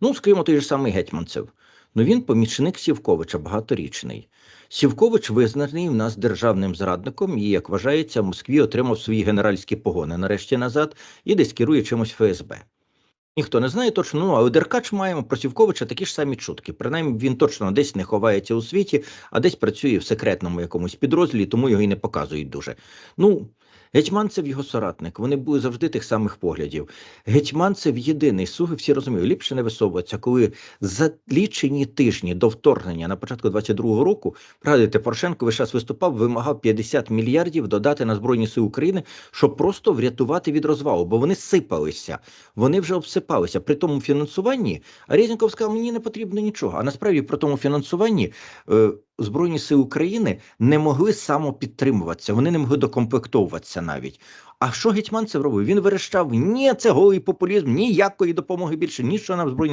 Ну, скажімо, той же самий Гетьманцев. Ну він помічник Сівковича, багаторічний. Сівкович визнаний в нас державним зрадником і, як вважається, в Москві отримав свої генеральські погони нарешті назад і десь керує чимось ФСБ. Ніхто не знає точно, ну а Деркач маємо про Сівковича такі ж самі чутки. Принаймні він точно десь не ховається у світі, а десь працює в секретному якомусь підрозділі, тому його і не показують дуже. Ну, Гетьманцев його соратник, вони були завжди тих самих поглядів. Гетьманцев єдиний суги, всі розуміють, ліпше не висовуватися, коли за лічені тижні до вторгнення на початку 22-го року, пригадуєте, Порошенко весь час виступав, вимагав 50 мільярдів додати на Збройні Сили України, щоб просто врятувати від розвалу, бо вони сипалися, вони вже обсипалися. При тому фінансуванні, а Резніков сказав, мені не потрібно нічого. А насправді при тому фінансуванні е, Збройні Сили України не могли самопідтримуватися, вони не могли докомплектовуватися навіть. А що Гетьманцев робив? Він верещав: ні, це голий популізм, ніякої допомоги більше, нічого нам збройні